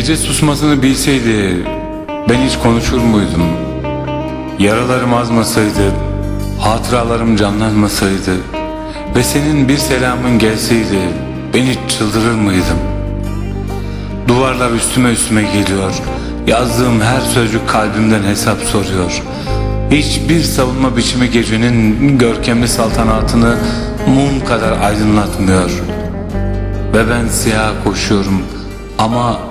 Gece susmasını bilseydi ben hiç konuşur muydum? Yaralarım azmasaydı, hatıralarım canlanmasaydı ve senin bir selamın gelseydi ben hiç çıldırır mıydım? Duvarlar üstüme üstüme geliyor. Yazdığım her sözcük kalbimden hesap soruyor. Hiçbir savunma biçimi gecenin görkemli saltanatını mum kadar aydınlatmıyor. Ve ben siyah koşuyorum ama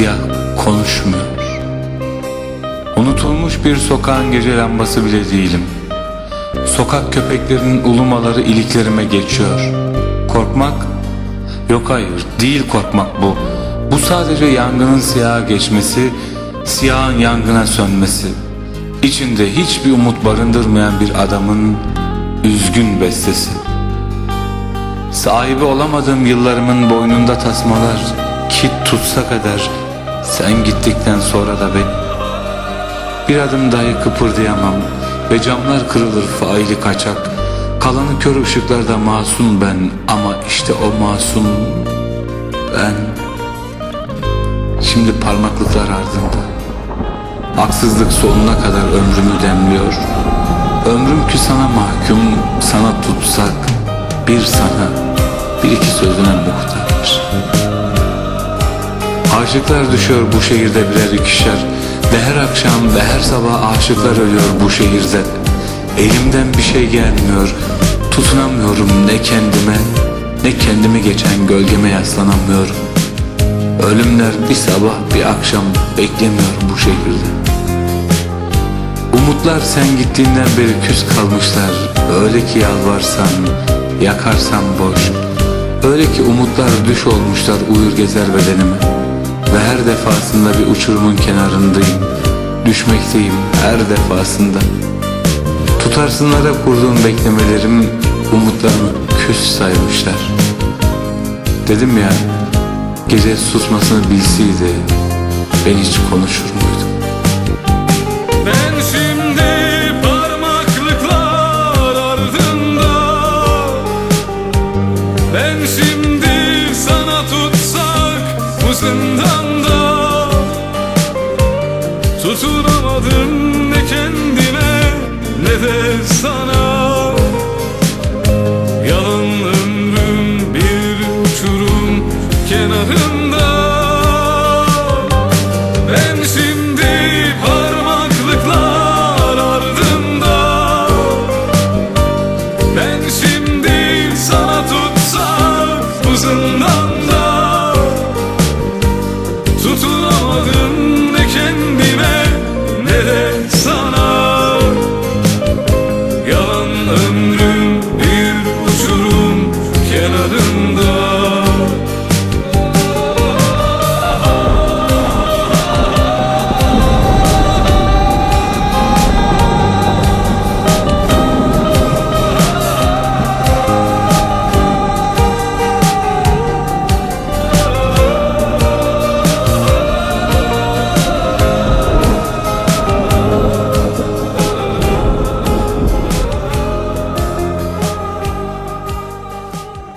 siyah konuşmuyor. Unutulmuş bir sokağın gece lambası bile değilim. Sokak köpeklerinin ulumaları iliklerime geçiyor. Korkmak? Yok hayır, değil korkmak bu. Bu sadece yangının siyaha geçmesi, siyahın yangına sönmesi. İçinde hiçbir umut barındırmayan bir adamın üzgün bestesi. Sahibi olamadığım yıllarımın boynunda tasmalar Kit tutsa kadar Sen gittikten sonra da ben Bir adım dahi kıpırdayamam. Ve camlar kırılır faili kaçak. Kalanı kör ışıklarda masum ben. Ama işte o masum Ben. Şimdi parmaklıklar ardında. Haksızlık sonuna kadar ömrümü demliyor. Ömrüm ki sana mahkum Sana tutsak Bir sana Bir iki sözüne muhtaç Aşıklar düşüyor bu şehirde birer ikişer. Ve her akşam ve her sabah aşıklar ölüyor bu şehirde. Elimden bir şey gelmiyor Tutunamıyorum ne kendime Ne kendimi geçen gölgeme yaslanamıyorum Ölümler bir sabah bir akşam beklemiyor bu şehirde. Umutlar sen gittiğinden beri küs kalmışlar. Öyle ki yalvarsan, yakarsan boş. Öyle ki umutlar düş olmuşlar uyur gezer bedenime Ve her defasında bir uçurumun kenarındayım. Düşmekteyim her defasında. Tutarsınlara kurduğum beklemelerim Umutlarımı küs saymışlar. Dedim ya Gece susmasını bilseydi Ben hiç konuşur muydum